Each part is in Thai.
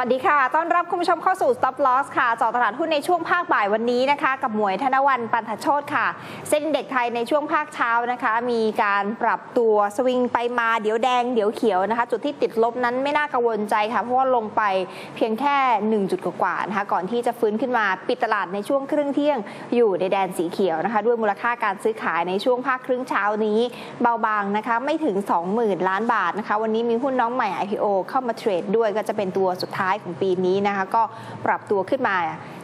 สวัสดีค่ะ ต้อนรับคุณผู้ชมเข้าสู่ Stop Loss ค่ะเจอตลาดหุ้นในช่วงภาคบ่ายวันนี้นะคะ กับหมวยธนวันปันทโชตค่ะ เส้นเด็กไทยในช่วงภาคเช้านะคะ มีการปรับตัวสวิงไปมาเดี๋ยวแดงเดี๋ยวเขียวนะคะ จุดที่ติดลบนั้นไม่น่ากังวลใจค่ะ เพราะว่าลงไปเพียงแค่ 1 จุดกว่าๆนะคะ ก่อนที่จะฟื้นขึ้นมาปิดตลาดในช่วงครึ่งเที่ยง อยู่ในแดนสีเขียวนะคะ ด้วยมูลค่าการซื้อขายในช่วงภาคครึ่งเช้านี้เบาบางนะคะ ไม่ถึง 20,000 ล้านบาทนะคะ วันนี้มีหุ้นน้องใหม่ IPO เข้ามาเทรดด้วยก็จะเป็นตัวสุดท้ายของปีนี้นะคะ ก็ปรับตัวขึ้นมา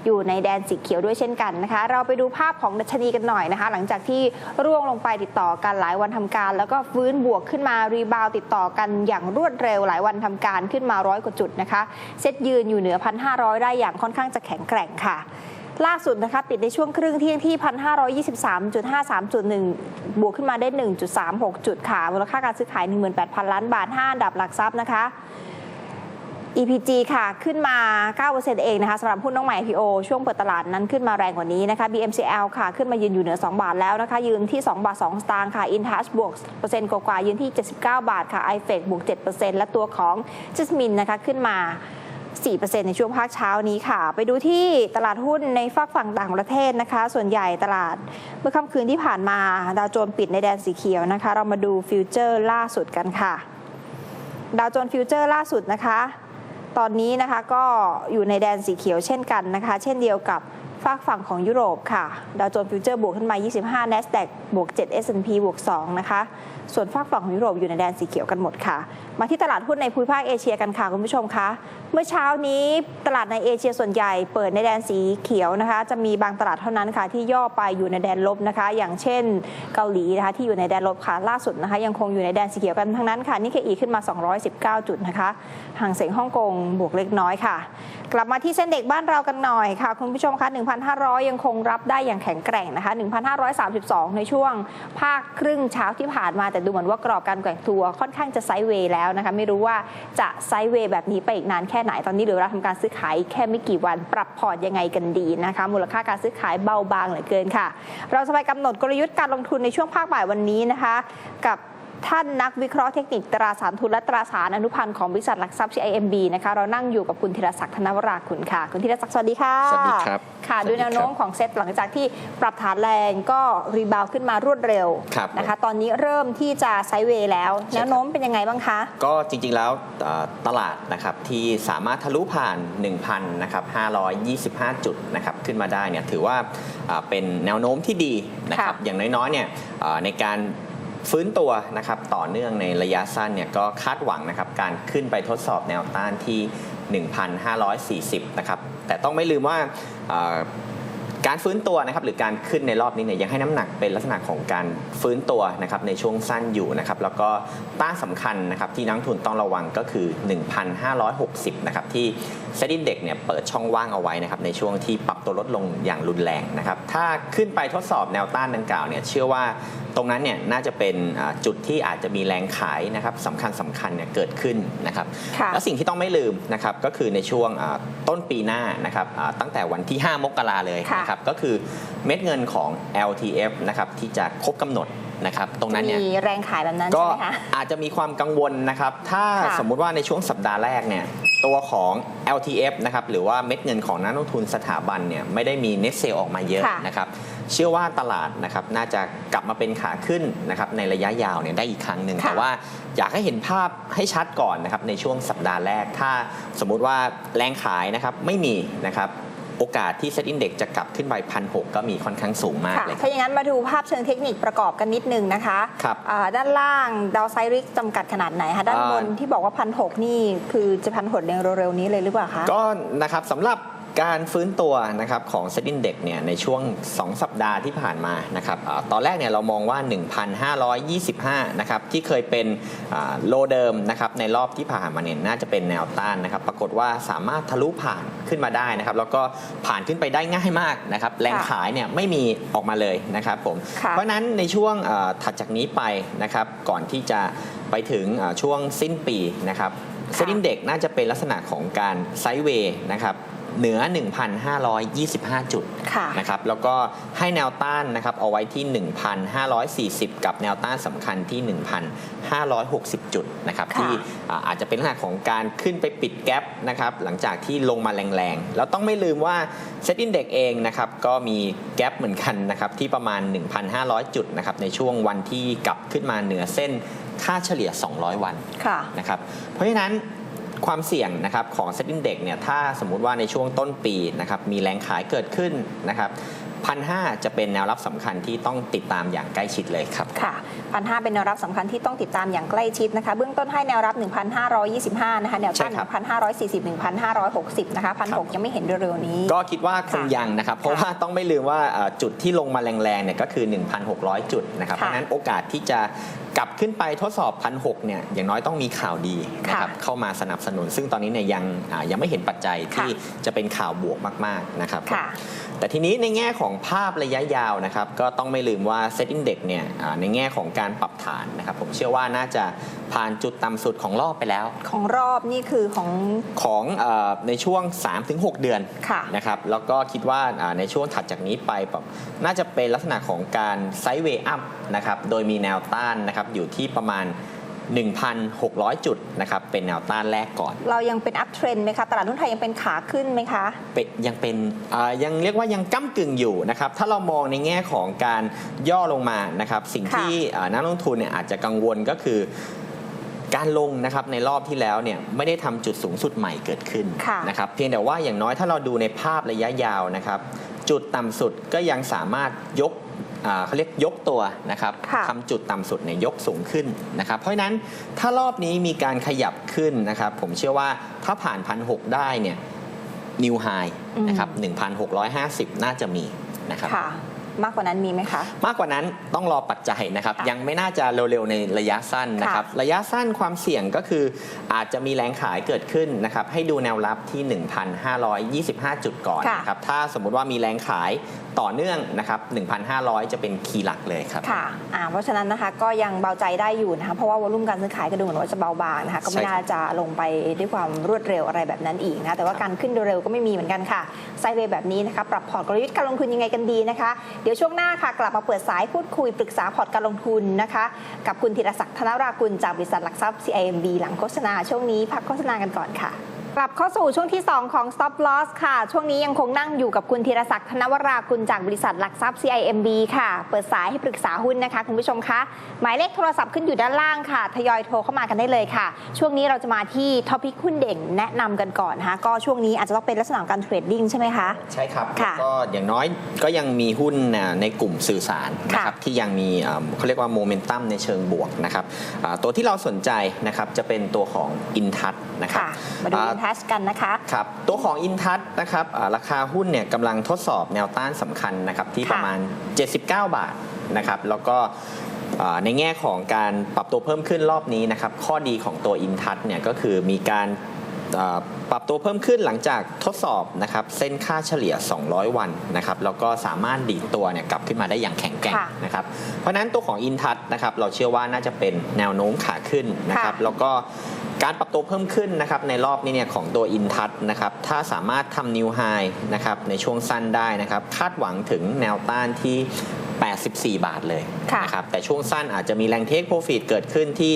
อยู่ในแดนสีเขียวด้วยเช่นกันนะคะ เราไปดูภาพของดัชนีกันหน่อยนะคะ หลังจากที่ร่วงลงไปติดต่อกันหลายวันทำการ แล้วก็ฟื้นบวกขึ้นมารีบาวติดต่อกันอย่างรวดเร็วหลายวันทำการขึ้นมาร้อยกว่าจุดนะคะเซตยืนอยู่เหนือ 1,500 ได้อย่างค่อนข้างจะแข็งแกร่งค่ะล่าสุดนะคะปิดในช่วงครึ่งเที่ยงที่ 1,523.53.1 บวกขึ้นมาได้ 1.36 จุดค่ะ มูลค่าการซื้อขาย 18,000 ล้านบาท 5 อันดับหลักทรัพย์นะคะ EPG ค่ะขึ้นมา 9%เองนะคะสำหรับหุ้นน้องใหม่ IPO ช่วงเปิดตลาดนั้นขึ้นมาแรงกว่านี้นะคะ BMCL ค่ะขึ้นมายืนอยู่เหนือ 2 บาทแล้วนะคะ ยืนที่ 2 บาท 2 สตางค์ค่ะ InTouch บวกเปอร์เซ็นต์กว่ายืนที่ 79 บาทค่ะ iFEC บวก 7%และตัวของ Jasmine นะคะขึ้นมา4%ในช่วงภาคเช้านี้ค่ะ ไปดูที่ตลาดหุ้นในฝั่งฝั่งต่างประเทศนะคะ ส่วนใหญ่ตลาดเมื่อค่ำคืนที่ผ่านมาดาวโจนส์ปิดในแดนสีเขียวนะคะ เรามาดูฟิวเจอร์ล่าสุดกันค่ะ ดาวโจนฟิวเจอร์ล่าสุดนะคะ ตอนนี้นะคะก็อยู่ในแดนสีเขียวเช่นกันนะคะ เช่นเดียวกับ ฝากฝั่งของยุโรปค่ะ ดาวโจนส์ฟิวเจอร์บวกขึ้นมา 25 NASDAQ บวก 7 S&P บวก 2 นะคะ ส่วนฝากฝั่งของยุโรปอยู่ในแดนสีเขียวกันหมดค่ะ มาที่ตลาดหุ้นในภูมิภาคเอเชียกันค่ะคุณผู้ชมคะ เมื่อเช้านี้ตลาดในเอเชียส่วนใหญ่เปิดในแดนสีเขียวนะคะ จะมีบางตลาดเท่านั้นค่ะที่ย่อไปอยู่ในแดนลบนะคะ อย่างเช่นเกาหลีนะคะที่อยู่ในแดนลบค่ะ ล่าสุดนะคะ ยังคงอยู่ในแดนสีเขียวกันทั้งนั้นค่ะ นี่เคอีขึ้นมา 219 จุดนะคะห่างเสียงฮ่องกงบวกเล็กน้อยค่ะ กลับมาที่เส้นเด็กบ้านเรากันหน่อยค่ะ คุณผู้ชมคะ1,500 ยังคงรับได้อย่างแข็งแกร่งนะคะ 1,532 ในช่วงภาคครึ่งเช้าที่ผ่านมาแต่ดูเหมือนว่ากรอบการแกว่งตัวค่อนข้างจะไซด์เวย์แล้วนะคะ ไม่รู้ว่าจะไซด์เวย์แบบนี้ไปอีกนานแค่ไหนตอนนี้เหลือเวลาทำการซื้อขายแค่ไม่กี่วันปรับพอร์ตยังไงกันดีนะคะ มูลค่าการซื้อขายเบาบางเหลือเกินค่ะ เราจะไปกำหนดกลยุทธ์การลงทุนในช่วงภาคบ่ายวันนี้นะคะ กับ ท่านนักวิเคราะห์เทคนิคตราสารทุนและตราสารอนุพันธ์ของบริษัทหลักทรัพย์ CIMB นะคะเรานั่งอยู่กับคุณธีรศักดิ์ธนวราคุณค่ะ คุณธีรศักดิ์สวัสดีค่ะสวัสดีครับค่ะสวัสดีดูแนวโน้มของเซ็ตหลังจากที่ปรับฐานแรงก็รีบาวด์ขึ้นมารวดเร็วครับนะคะตอนนี้เริ่มที่จะไซด์เวย์แล้วใช่ครับแนวโน้มเป็นยังไงบ้างคะ ก็จริงๆแล้วเอ่อตลาดนะครับที่สามารถทะลุผ่าน 1,000นะครับ525 จุดนะครับขึ้นมาได้เนี่ยถือว่าอ่าเป็นแนวโน้มที่ดีนะครับค่ะอย่างน้อยๆเนี่ยอ่าในการ ฟื้นตัวนะครับต่อเนื่องในระยะสั้นเนี่ยก็คาดหวังนะครับการขึ้นไปทดสอบแนวต้านที่ 1,540 นะครับ แต่ต้องไม่ลืมว่าการฟื้นตัวนะครับหรือการขึ้นในรอบนี้เนี่ยยังให้น้ำหนักเป็นลักษณะของการฟื้นตัวนะครับในช่วงสั้นอยู่นะครับแล้วก็ต้านสำคัญนะครับที่นักทุนต้องระวังก็คือ 1,560 นะครับที่เซ็นดิเด็กเนี่ยเปิดช่องว่างเอาไว้นะครับในช่วงที่ปรับตัวลดลงอย่างรุนแรงนะครับถ้าขึ้นไปทดสอบแนวต้านดังกล่าวเนี่ยเชื่อว่า ตรงนั้นเนี่ยน่าจะเป็นอ่าจุดที่อาจจะมีแรงขายนะครับสำคัญสำคัญเนี่ยเกิดขึ้นนะครับค่ะและสิ่งที่ต้องไม่ลืมนะครับก็คือในช่วงอ่าต้นปีหน้านะครับอ่าตั้งแต่วันที่ 5 มกราเลยค่ะนะครับก็คือเม็ดเงินของ LTF นะครับที่จะครบกำหนดนะครับตรงนั้นเนี่ยมีแรงขายแบบนั้นก็ใช่ไหมคะอาจจะมีความกังวลนะครับถ้าค่ะสมมุติว่าในช่วงสัปดาห์แรกเนี่ยตัวของ LTF นะครับหรือว่าเม็ดเงินของนักลงทุนสถาบันเนี่ยไม่ได้มี net sale ออกมาเยอะค่ะนะครับ เชื่อว่าตลาดนะครับน่าจะกลับมาเป็นขาขึ้นนะครับในระยะยาวเนี่ยได้อีกครั้งหนึ่งค่ะแต่ว่าอยากให้เห็นภาพให้ชัดก่อนนะครับในช่วงสัปดาห์แรก ถ้าสมมุติว่าแรงขายนะครับไม่มีนะครับโอกาสที่เซ็ตอินเด็กจะกลับขึ้นไปพันหก็มีค่อนข้างสูงมากค่ะเลยครับถ้าอย่างนั้นมาดูภาพเชิงเทคนิคประกอบกันนิดนึงนะคะครับอ่าด้านล่างดาวไซริกจำกัดขนาดไหนคะด้านบนอ่าที่บอกว่าพันหนี่คือจะพันหอย่างเร็วๆนี้เลยหรือเปล่าคะก็นะครับสำหรับ การฟื้นตัวนะครับของเซ็นดินเด็กเนี่ยในช่วง 2 สัปดาห์ที่ผ่านมานะครับอาตอนแรกเนี่ยเรามองว่า 1,525 นะครับที่เคยเป็นโลเดิมนะครับในรอบที่ผ่านมาเนี่ยน่าจะเป็นแนวต้านนะครับปรากฏว่าสามารถทะลุผ่านขึ้นมาได้นะครับแล้วก็ผ่านขึ้นไปได้ง่ายมากนะครับแรงขายเนี่ยไม่มีออกมาเลยนะครับผมค่ะเพราะฉะนั้นในช่วงอ่าถัดจากนี้ไปนะครับก่อนที่จะไปถึงอ่าช่วงสิ้นปีนะครับค่ะเซ็นดินเด็กน่าจะเป็นลักษณะของการไซด์เวย์นะครับ เหนือ 1,525 จุดค่ะนะครับแล้วก็ให้แนวต้านนะครับเอาไว้ที่ 1,540 กับแนวต้านสำคัญที่ 1,560 จุดนะครับค่ะที่อ่าอาจจะเป็นลักษณะของการขึ้นไปปิดแกลบนะครับหลังจากที่ลงมาแรงๆ แล้วต้องไม่ลืมว่าเซ็ตอินเด็กเองนะครับก็มีแกลบเหมือนกันนะครับที่ประมาณ 1,500 จุดนะครับในช่วงวันที่กลับขึ้นมาเหนือเส้นค่าเฉลี่ย 200 วันค่ะนะครับเพราะฉะนั้น ความเสี่ยงนะครับของเซ็ตอินเด็กเนี่ยถ้าสมมุติว่าในช่วงต้นปีนะครับมีแรงขายเกิดขึ้นนะครับพันหจะเป็นแนวรับสำคัญที่ต้องติดตามอย่างใกล้ชิดเลยครับ ค่ะพันห้าเป็นแนวรับสำคัญที่ต้องติดตามอย่างใกล้ชิดนะคะ เบื้องต้นให้แนวรับ 1,525 นะคะ แนวต้านใช่ครับ1,540 1,560 นะคะ1,600ยังไม่เห็นเร็วๆนี้ ก็คิดว่าคงยังนะครับ เพราะว่าต้องไม่ลืมว่าเอ่อจุดที่ลงมาแรงๆเนี่ยก็คือ 1,600 จุดนะครับ เพค่ะราะฉะนั้นโอกาสที่จะ กลับขึ้นไปทดสอบ1,600เนี่ยอย่างน้อยต้องมีข่าวดีนะครับค่ะเข้ามาสนับสนุน ซึ่งตอนนี้เนี่ยยังอ่ายังไม่เห็นปัจจัยที่จะเป็นข่าวบวกมากๆนะครับค่ะแต่ทีนี้ในแง่ของภาพระยะยาวนะครับก็ต้องไม่ลืมว่าเซตอินเด็กเนี่ยอ่าในแง่ของการปรับฐานนะครับผมเชื่อว่าน่าจะ ผ่านจุดต่ำสุดของรอบไปแล้ว ของรอบนี่คือของ ของเออในช่วง 3-6 เดือนค่ะนะครับแล้วก็คิดว่าอ่าในช่วงถัดจากนี้ไปแบบน่าจะเป็นลักษณะของการไซด์เวย์อัพนะครับโดยมีแนวต้านนะครับอยู่ที่ประมาณ 1,600 จุดนะครับเป็นแนวต้านแรกก่อน เรายังเป็นอัพเทรนไหมคะ ตลาดหุ้นไทยยังเป็นขาขึ้นไหมคะ เป็นยังเป็นอ่ายังเรียกว่ายังก้ากึ่งอยู่นะครับถ้าเรามองในแง่ของการย่อลงมานะครับสิ่งค่ะ ที่อ่านักลงทุนเนี่ยอาจจะกังวลก็คือ การลงนะครับในรอบที่แล้วเนี่ยไม่ได้ทำจุดสูงสุดใหม่เกิดขึ้นค่ะนะครับเพียงแต่ว่าอย่างน้อยถ้าเราดูในภาพระยะยาวนะครับ จุดต่ำสุดก็ยังสามารถยกอ่าเขาเรียกยกตัวนะครับค่ะทำจุดต่ำสุดเนี่ยยกสูงขึ้นนะครับ เพราะฉะนั้นถ้ารอบนี้มีการขยับขึ้นนะครับ ผมเชื่อว่าถ้าผ่านพันหได้เนี่ยนิวไฮนะครับ1,650น่าจะมีนะครับค่ะ มากกว่านั้นมีไหมคะ มากกว่านั้นต้องรอปัจจัยนะครับค่ะยังไม่น่าจะเร็วๆในระยะสั้นนะครับค่ะระยะสั้นความเสี่ยงก็คืออาจจะมีแรงขายเกิดขึ้นนะครับให้ดูแนวรับที่ 1,525 จุดก่อนค่ะนะครับถ้าสมมุติว่ามีแรงขาย ต่อเนื่องนะครับ 1,500 จะเป็นคีย์หลักเลยครับค่ะอ่าเพราะฉะนั้นนะคะก็ยังเบาใจได้อยู่นะคะเพราะว่าวอลุ่มการซื้อขายก็ดูเหมือนว่าจะเบาบางนะคะก็ไม่ใช่ครับน่าจะลงไปด้วยความรวดเร็วอะไรแบบนั้นอีกนะแต่ว่าครับการขึ้นเร็วๆก็ไม่มีเหมือนกันค่ะไซด์เวย์แบบนี้นะคะปรับพอร์ตกลยุทธ์การลงทุนยังไงกันดีนะคะ เดี๋ยวช่วงหน้าค่ะกลับมาเปิดสายพูดคุยปรึกษาพอร์ตการลงทุนนะคะ กับคุณธีรศักดิ์ธนรากุลจากบริษัทหลักทรัพย์ CIMB หลังโฆษณาช่วงนี้พักโฆษณากันก่อนค่ะ กลับเข้าสู่ช่วงที่ 2 ของ Stop Loss ค่ะ ช่วงนี้ยังคงนั่งอยู่กับคุณธีรศักดิ์ธนวรากุลจากบริษัทหลักทรัพย์ CIMB ค่ะ เปิดสายให้ปรึกษาหุ้นนะคะ คุณผู้ชมคะ หมายเลขโทรศัพท์ขึ้นอยู่ด้านล่างค่ะ ทยอยโทรเข้ามากันได้เลยค่ะ ช่วงนี้เราจะมาที่ท็อปิกหุ้นเด่นแนะนำกันก่อนนะคะก็ช่วงนี้อาจจะต้องเป็นลักษณะของการเทรดดิ้งใช่ไหมคะ ใช่ครับค่ะก็อย่างน้อยก็ยังมีหุ้นอ่าในกลุ่มสื่อสารนะครับที่ยังมีอ่าเขาเรียกว่าโมเมนตัมในเชิงบวกนะครับอ่าตัวที่เราสนใจนะครับจะเป็นตัวของอินทัศนะครับค่ะมาดูอ่าอินทัชกันนะคะครับ ตัวของอินทัศนะครับอ่าราคาหุ้นเนี่ยกำลังทดสอบแนวต้านสำคัญนะครับที่ค่ะประมาณ 79 บาทนะครับแล้วก็อ่าในแง่ของการปรับตัวเพิ่มขึ้นรอบนี้นะครับข้อดีของตัวอินทัศเนี่ยก็คือมีการอ่าปรับตัวเพิ่มขึ้นหลังจากทดสอบนะครับเส้นค่าเฉลี่ย 200 วันนะครับแล้วก็สามารถดีดตัวเนี่ยกลับขึ้นมาได้อย่างแข็งแกร่งค่ะนะครับเพราะฉะนั้นตัวของอินทัศนะครับเราเชื่อว่าน่าจะเป็นแนวโน้มขาขึ้นนะครับค่ะแล้วก็ การปรับตัวเพิ่มขึ้นนะครับในรอบนี้เนี่ยของตัวอินทัศนะครับถ้าสามารถทำนิวไฮนะครับในช่วงสั้นได้นะครับคาดหวังถึงแนวต้านที่ 84 บาทเลยค่ะนะครับแต่ช่วงสั้นอาจจะมีแรงเทคโปรฟิตเกิดขึ้นที่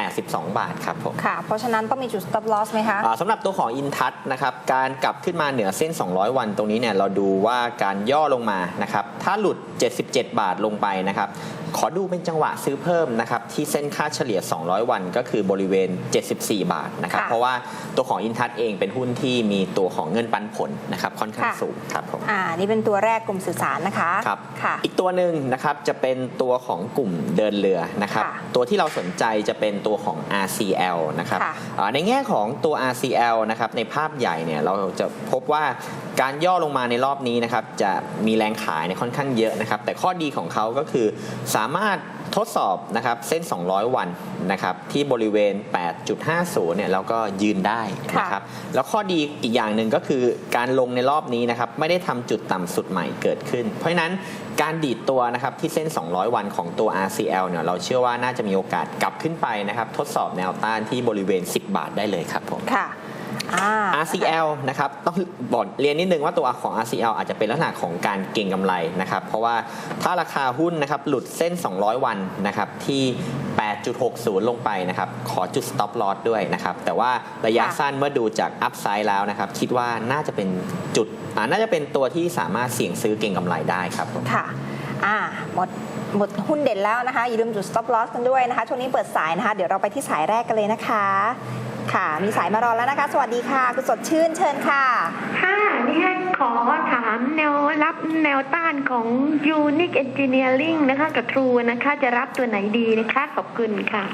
82 บาทครับผมค่ะ เพราะฉะนั้นต้องมีจุด stop loss ไหมคะอ่าสำหรับตัวของอินทัศนะครับการกลับขึ้นมาเหนือเส้น 200 วันตรงนี้เนี่ยเราดูว่าการย่อลงมานะครับถ้าหลุด 77 บาทลงไปนะครับ ขอดูเป็นจังหวะซื้อเพิ่มนะครับที่เส้นค่าเฉลี่ย 200 วันก็คือบริเวณ 74 บาทนะครับค่ะเพราะว่าตัวของอินทัศเองเป็นหุ้นที่มีตัวของเงินปันผลนะครับค่อนข้างค่ะสูงครับผมอ่านี่เป็นตัวแรกกลุ่มสื่อสารนะคะครับค่ะอีกตัวหนึ่งนะครับจะเป็นตัวของกลุ่มเดินเรือนะครับค่ะตัวที่เราสนใจจะเป็นตัวของ RCL นะครับค่ะอ่าในแง่ของตัว RCL นะครับในภาพใหญ่เนี่ยเราจะพบว่าการย่อลงมาในรอบนี้นะครับจะมีแรงขายเนี่ยค่อนข้างเยอะนะครับ แต่ข้อดีของเขาก็คือสามารถทดสอบนะครับเส้น 200 วันนะครับที่บริเวณ 8.50 เนี่ยแล้วก็ยืนได้นะครับแล้วข้อดีอีกอย่างหนึ่งก็คือการลงในรอบนี้นะครับไม่ได้ทำจุดต่ำสุดใหม่เกิดขึ้น เพราะฉะนั้นการดีดตัวนะครับที่เส้น 200 วันของตัว RCL เนี่ยเราเชื่อว่าน่าจะมีโอกาสกลับขึ้นไปนะครับทดสอบแนวต้านที่บริเวณ 10 บาทได้เลยครับผมค่ะอ่า RCL นะครับต้องบอกเรียนนิดนึงว่าตัวของ RCL อาจจะเป็นลักษณะของการเก็งกำไรนะครับ เพราะว่าถ้าราคาหุ้นนะครับหลุดเส้น 200 วันนะครับที่ 8.60 ลงไปนะครับ ขอจุด stop loss ด้วยนะครับ แต่ว่าระยะค่ะสั้นเมื่อดูจาก upside แล้วนะครับ คิดว่าน่าจะเป็นจุดอ่าน่าจะเป็นตัวที่สามารถเสี่ยงซื้อเก็งกำไรได้ครับผม ค่ะ อ่า หมด หมดหุ้นเด่นแล้วนะคะ อย่าลืมจุด stop loss กันด้วยนะคะ ช่วงนี้เปิดสายนะคะ เดี๋ยวเราไปที่สายแรกกันเลยนะคะ ค่ะ มีสายมารอแล้วนะคะ สวัสดีค่ะ คุณสดชื่นเชิญค่ะ ค่ะนี่ขอถามแนวรับแนวต้านของ Unique Engineering นะคะ กับ True นะคะ จะรับตัวไหนดีนะคะ ขอบคุณค่ะ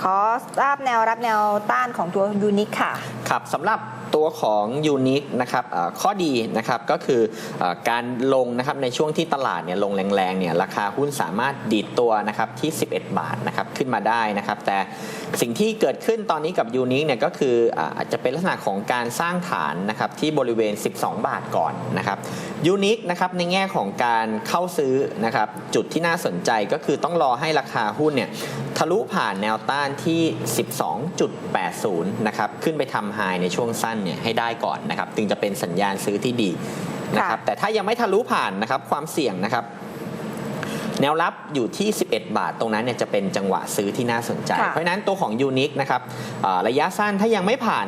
ขอทราบแนวรับแนวต้านของตัวยูนิคค่ะ ครับสำหรับ ตัวของยูนิคนะครับข้อดีนะครับก็คืออการลงนะครับในช่วงที่ตลาดเนี่ยลงแรงๆเนี่ยราคาหุ้นสามารถดีดตัวนะครับที่ 11 บาทนะครับขึ้นมาได้นะครับ แต่สิ่งที่เกิดขึ้นตอนนี้กับยูนิคเนี่ยก็คืออาอาจจะเป็นลักษณะของการสร้างฐานนะครับที่บริเวณ 12 บาทก่อนนะครับยูนิคนะครับในแง่ของการเข้าซื้อนะครับจุดที่น่าสนใจก็คือต้องรอให้ราคาหุ้นเนี่ยทะลุผ่านแนวต้านที่ 12.80 นะครับขึ้นไปทำไฮในช่วงสั้นเนี่ยให้ได้ก่อนนะครับจึงจะเป็นสัญญาณซื้อที่ดีนะครับค่ะแต่ถ้ายังไม่ทะลุผ่านนะครับความเสี่ยงนะครับ แนวรับอยู่ที่ 11 บาท ตรงนั้นเนี่ยจะเป็นจังหวะซื้อที่น่าสนใจค่ะเพราะฉะนั้นตัวของยูนิคนะครับอ่าระยะสั้นถ้ายังไม่ผ่าน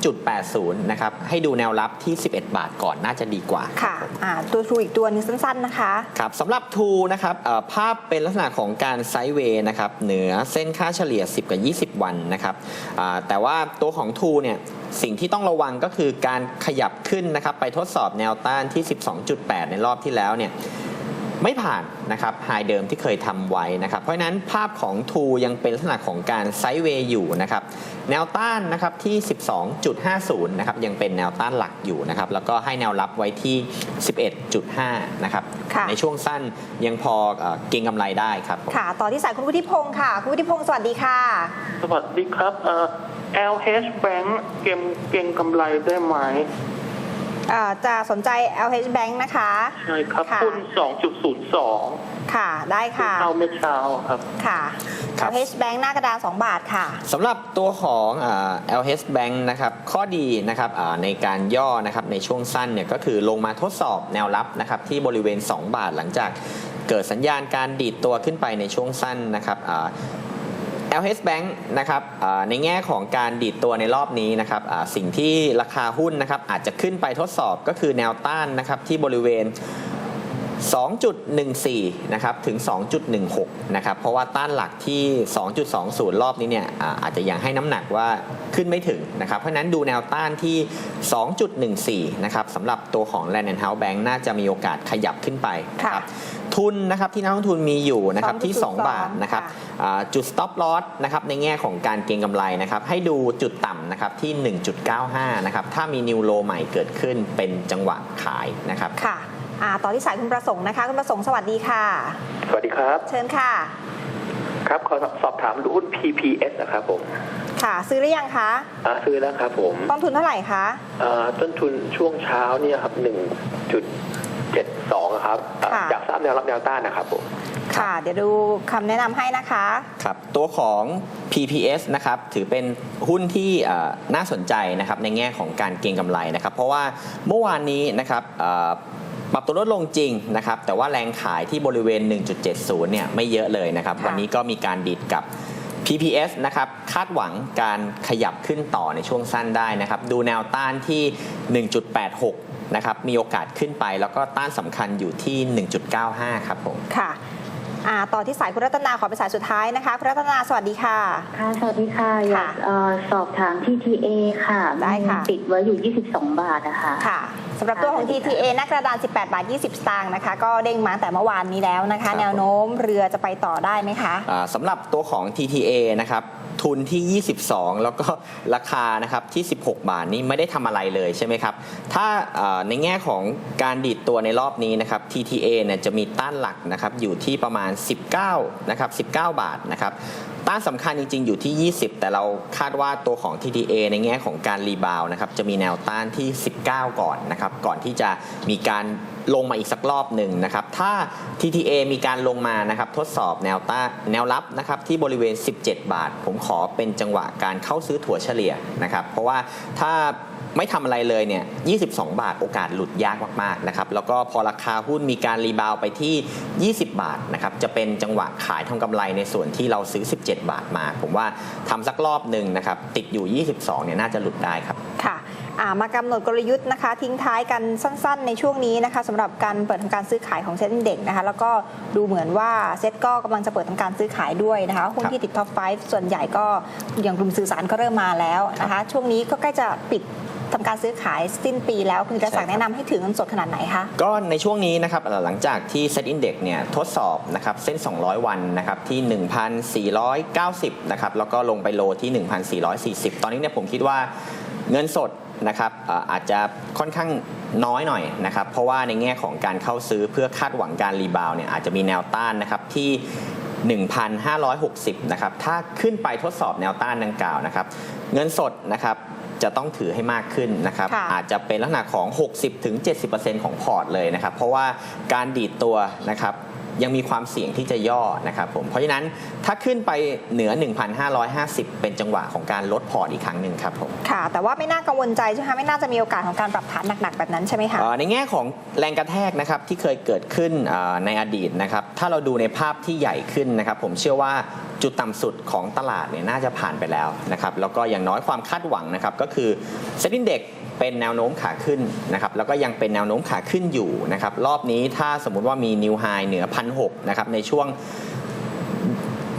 12.80 นะครับ ให้ดูแนวรับที่ 11 บาทก่อนน่าจะดีกว่า ค่ะอ่าตัวทรูอีกตัวหนึงสั้นๆนะคะ ครับสำหรับทูนะครับเอ่อภาพเป็นลักษณะของการไซด์เวย์นะครับ เหนือเส้นค่าเฉลี่ย 10 กับ 20 วันนะครับอ่าแต่ว่าตัวของทูเนี่ยสิ่งที่ต้องระวังก็คือการขยับขึ้นนะครับ ไปทดสอบแนวต้านที่ 12.8 ในรอบที่แล้วเนี่ย ไม่ผ่านนะครับไฮเดิมที่เคยทำไว้นะครับ เพราะฉะนั้นภาพของทูยังเป็นลักษณะของการไซด์เวย์อยู่นะครับ แนวต้านนะครับที่ 12.50 นะครับ ยังเป็นแนวต้านหลักอยู่นะครับ แล้วก็ให้แนวรับไว้ที่ 11.5 นะครับค่ะในช่วงสั้นยังพอเอ่อเก็งกำไรได้ครับผมค่ะ ต่อที่สายคุณวุฒิพงศ์ค่ะ คุณวุฒิพงศ์สวัสดีค่ะ สวัสดีครับเอ่อ LH Bank เกมเก่งกำไรได้ไหมเอ่อจะสนใจ LH Bank นะคะ ใช่ครับค่ะ หุ้น2.02ค่ะได้ค่ะ เข้าเมื่อเช้าครับ ค่ะ ครับ LH Bank หน้ากระดาน 2 บาทค่ะ สำหรับตัวของอ่า LH Bank นะครับข้อดีนะครับอ่าในการย่อนะครับในช่วงสั้นเนี่ยก็คือลงมาทดสอบแนวรับนะครับที่บริเวณ 2 บาทหลังจากเกิดสัญญาณการดีดตัวขึ้นไปในช่วงสั้นนะครับอ่า LH Bank นะครับในแง่ของการดีดตัวในรอบนี้นะครับสิ่งที่ราคาหุ้นนะครับอาจจะขึ้นไปทดสอบก็คือแนวต้านนะครับที่บริเวณ 2.14 นะครับ ถึง 2.16 นะครับ เพราะว่าต้านหลักที่ 2.20 รอบนี้เนี่ยอาจจะยังให้น้ำหนักว่าขึ้นไม่ถึงนะครับ เพราะฉะนั้นดูแนวต้านที่ 2.14 นะครับสำหรับตัวของ Land and House Bank น่าจะมีโอกาสขยับขึ้นไปนะครับ ทุนนะครับที่นักลงทุนมีอยู่นะครับที่2 2.02บาทนะครับค่ะอ่าจุด stop loss นะครับในแง่ของการเก็งกำไรนะครับให้ดูจุดต่ำนะครับที่ 1.95 นะครับถ้ามีนิวโลใหม่เกิดขึ้นเป็นจังหวะขายนะครับค่ะอ่าต่อที่สายคุณประสงค์นะคะคุณประสงค์สวัสดีค่ะ สวัสดีครับ เชิญค่ะ ครับขอสอบถามหุ้น PPS นะครับผมค่ะ ซื้อหรือยังคะอ่าซื้อแล้วครับผมต้นทุนเท่าไหร่คะอ่าต้นทุนช่วงเช้าเนี่ยครับหนึ่งจุด เจ็ดสองครับอ่าค่ะ อยากทราบแนวรับแนวต้านนะครับผมค่ะ เดี๋ยวดูคำแนะนำให้นะคะ ครับตัวของ PPS นะครับถือเป็นหุ้นที่เอ่อน่าสนใจนะครับในแง่ของการเก็งกำไรนะครับ เพราะว่าเมื่อวานนี้นะครับเอ่อปรับตัวลดลงจริงนะครับแต่ว่าแรงขายที่บริเวณ 1.70 เนี่ยไม่เยอะเลยนะครับค่ะ วันนี้ก็มีการดีดกับ PPS นะครับคาดหวังการขยับขึ้นต่อในช่วงสั้นได้นะครับ ดูแนวต้านที่ 1.86 นะครับมีโอกาสขึ้นไปแล้วก็ต้านสำคัญอยู่ที่ 1.95 ครับผมค่ะอ่าต่อที่สายคุณรัตนาขอเป็นสายสุดท้ายนะคะคุณรัตนาสวัสดีค่ะ ค่ะ สวัสดีค่ะ อยากเอ่อสอบถาม TTA ค่ะ ได้ค่ะมันติดไว้อยู่ 22 บาทนะคะค่ะสำหรับตัวของ TTA หนักกระดาน 18 บาท 20 สตางค์นะคะ ก็เด้งมาตั้งแต่เมื่อวานนี้แล้วนะครัคะบแนวโน้มเรือจะไปต่อได้ไหมคะ อ่าสำหรับตัวของ TTA นะครับ ทุนที่ 22 แล้วก็ราคานะครับที่ 16 บาทนี้ไม่ได้ทำอะไรเลยใช่ไหมครับ ถ้าอ่าในแง่ของการดีดตัวในรอบนี้นะครับ TTA เนี่ยจะมีต้านหลักนะครับอยู่ที่ประมาณ 19 นะครับ 19 บาทนะครับ ต้านสำคัญจริง ๆ อยู่ที่ 20 แต่เราคาดว่าตัวของ TTA ในแง่ของการรีบาวนะครับจะมีแนวต้านที่ 19 ก่อนนะครับก่อนที่จะมีการลงมาอีกสักรอบหนึ่งนะครับ ถ้า TTA มีการลงมานะครับทดสอบแนวต้านแนวรับนะครับที่บริเวณ 17 บาท ผมขอเป็นจังหวะการเข้าซื้อถั่วเฉลี่ยนะครับ เพราะว่าถ้า ไม่ทำอะไรเลยเนี่ย 22 บาทโอกาสหลุดยากมากๆนะครับแล้วก็พอราคาหุ้นมีการรีบาวไปที่ 20 บาทนะครับจะเป็นจังหวะขายทำกำไรในส่วนที่เราซื้อ 17 บาทมา ผมว่าทำสักรอบหนึ่งนะครับติดอยู่ 22 เนี่ยน่าจะหลุดได้ครับค่ะามากำหนดกลยุทธ์นะคะ ทิ้งท้ายกันสั้นๆ ในช่วงนี้นะคะสำหรับการเปิดทำการซื้อขายของเซ็ตเด็กนะคะ แล้วก็ดูเหมือนว่าเซ็ตก็กำลังจะเปิดทำการซื้อขายด้วยนะคะหุ้นที่ติดท็อป 5 ส่วนใหญ่ก็อย่างกลุ่มสื่อสารก็เริ่มมาแล้วนะคะ ช่วงนี้ก็ใกล้จะปิด ทำการซื้อขายสิ้นปีแล้วคุณกระสักใช่ครับแนะนำให้ถือเงินสดขนาดไหนคะ ก็ในช่วงนี้นะครับเอ่อหลังจากที่ Set Index เนี่ยทดสอบนะครับเส้น 200 วันนะครับที่ 1,490นะครับแล้วก็ลงไปโลที่ 1,440 ตอนนี้เนี่ยผมคิดว่าเงินสดนะครับเอ่ออาจจะค่อนข้างน้อยหน่อยนะครับเพราะว่าในแง่ของการเข้าซื้อเพื่อคาดหวังการรีบาวด์เนี่ยอาจจะมีแนวต้านนะครับที่1,560 นะครับ ถ้าขึ้นไปทดสอบแนวต้านดังกล่าวนะครับ เงินสดนะครับ จะต้องถือให้มากขึ้นนะครับค่ะอาจจะเป็นลักษณะของ 60-70%ของพอร์ตเลยนะครับ เพราะว่าการดีดตัวนะครับ ยังมีความเสี่ยงที่จะย่อนะครับผมเพราะฉะนั้นถ้าขึ้นไปเหนือ 1,550 เป็นจังหวะของการลดพอร์ตอีกครั้งหนึ่งครับผมค่ะ แต่ว่าไม่น่ากังวลใจใช่ไหมคะไม่น่าจะมีโอกาสของการปรับฐานหนักๆแบบนั้นใช่ไหมคะเอ่อในแง่ของแรงกระแทกนะครับที่เคยเกิดขึ้นเอ่อในอดีตนะครับถ้าเราดูในภาพที่ใหญ่ขึ้นนะครับผมเชื่อว่าจุดต่ำสุดของตลาดเนี่ยน่าจะผ่านไปแล้วนะครับแล้วก็อย่างน้อยความคาดหวังนะครับก็คือเซ็นดิ้เด็ก เป็นแนวโน้มขาขึ้นนะครับแล้วก็ยังเป็นแนวโน้มขาขึ้นอยู่นะครับรอบนี้ถ้าสมมุติว่ามีนิวไฮเหนือพันหนะครับในช่วง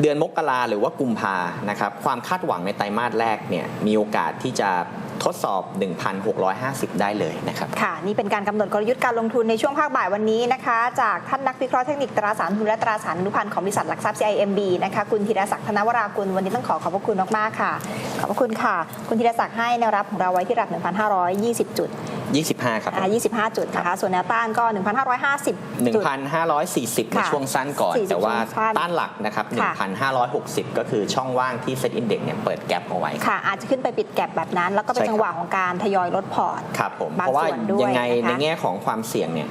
เดือนมกราหรือว่ากุมภานะครับความคาดหวังในไตรมาสแรกเนี่ยมีโอกาสที่จะ ทดสอบ 1,650 ได้เลยนะครับค่ะ นี่เป็นการกำหนดกลยุทธ์การลงทุนในช่วงภาคบ่ายวันนี้นะคะ จากท่านนักวิเคราะห์เทคนิคตราสารทุนและตราสารอนุพันธ์ของบริษัทหลักทรัพย์ CIMB นะคะคุณธีรศักดิ์ธนวรากุลวันนี้ต้องขอขอบพระคุณมากๆค่ะ ขอบพระคุณค่ะ คุณธีรศักดิ์ให้แนวรับของเราไว้ที่ระดับ 1,520 จุด 25 ครับ อ่า25 จุดนะคะ ส่วนแนวต้านก็ 1,550จุด 1,540 ในค่ะช่วงสั้นก่อน 40แต่ว่าช่วงสั้นต้านหลักนะครับ ค่ะ 1,560 ก็คือช่องว่างที่ Set Index เนี่ยเปิดแกลบเอาไว้ค่ะ อาจจะขึ้นไปปิดแก็บแบบนั้น แล้วก็เป็นใช่ครับ จังหวะของการทยอยลดพอร์ต ครับผม บางเพราะว่าส่วนด้วยยังไงนะคะในแง่ของความเสี่ยงเนี่ย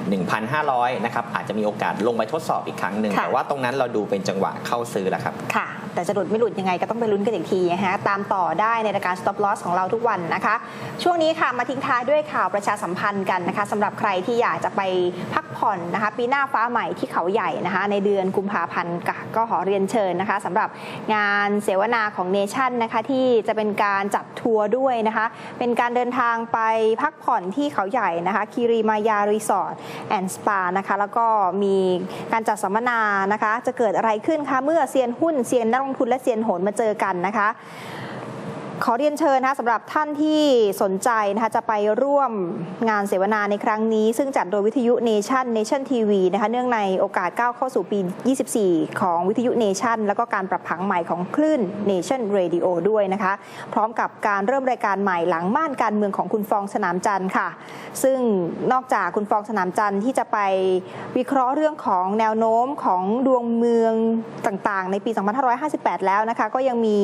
1,500 นะครับ อาจจะมีโอกาสลงไปทดสอบอีกครั้งหนึ่ง ค่ะ แต่ว่าตรงนั้นเราดูเป็นจังหวะเข้าซื้อแล้วครับ ค่ะ แต่จะหลุดไม่หลุดยังไงก็ต้องไปลุ้นกันอีกทีนะฮะตามต่อได้ในรายการ stop loss ของเราทุกวันนะคะ ช่วงนี้ค่ะมาทิ้งท้ายด้วยข่าวประชาสัมพันธ์กันนะคะสำหรับใครที่อยากจะไปพัก ผ่อนนะคะปีหน้าฟ้าใหม่ที่เขาใหญ่นะคะในเดือนกุมภาพันธ์ก็ขอเรียนเชิญนะคะสำหรับงานเสวนาของเนชั่นนะคะที่จะเป็นการจัดทัวร์ด้วยนะคะเป็นการเดินทางไปพักผ่อนที่เขาใหญ่นะคะคีรีมายารีสอร์ทแอนด์สปานะคะแล้วก็มีการจัดสัมมนานะคะจะเกิดอะไรขึ้นคะเมื่อเซียนหุ้นเซียนนักลงทุนและเซียนโหนมาเจอกันนะคะ ขอเรียนเชิญนะคะสำหรับท่านที่สนใจนะคะจะไปร่วมงานเสวนาในครั้งนี้ ซึ่งจัดโดยวิทยุเนชั่นเนชั่นทีวีนะคะเนื่องในโอกาสก้าวเข้าสู่ปี 24 ของวิทยุเนชั่นแล้วก็การปรับผังใหม่ของคลื่นเนชั่นเรดิโอด้วยนะคะ พร้อมกับการเริ่มรายการใหม่หลังม่านการเมืองของคุณฟองสนามจันทร์ค่ะ ซึ่งนอกจากคุณฟองสนามจันทร์ที่จะไปวิเคราะห์เรื่องของแนวโน้มของดวงเมืองต่างๆ ในปี 2558 แล้วนะคะก็ยังมี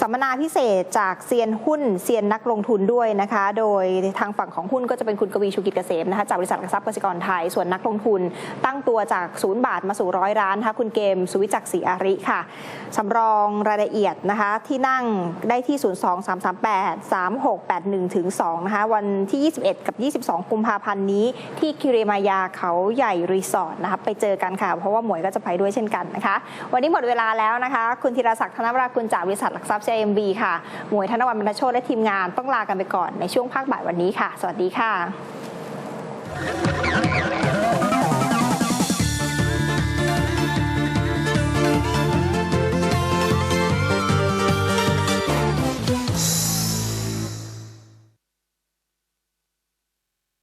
สัมมนาพิเศษจากเซียนหุ้นเซียนนักลงทุนด้วยนะคะ โดยทางฝั่งของหุ้นก็จะเป็นคุณกวีชูกิจเกษมนะคะจากบริษัทหลักทรัพย์กสิกรไทย ส่วนนักลงทุนตั้งตัวจากศูนย์บาทมาสู่ร้อยร้านนะคะคุณเกมสุวิจักรศรีอาริค่ะ สำรองรายละเอียดนะคะที่นั่งได้ที่ 023383681ถึง2นะคะวันที่ 21 กับ 22 กุมภาพันธ์นี้ ที่คิเรมายาเขาใหญ่รีสอร์ทนะคะไปเจอกันค่ะ เพราะว่าหมวยก็จะไปด้วยเช่นกันนะคะ วันนี้หมดเวลาแล้วนะคะ คุณธีรศักดิ์ธนวรากุลจากบริษัทหลักทรัพย์ CMB ค่ะหมวยธนวันบรรณโชตและทีมงานต้องลากันไปก่อนในช่วงภาคบ่ายวันนี้ค่ะ สวัสดีค่ะ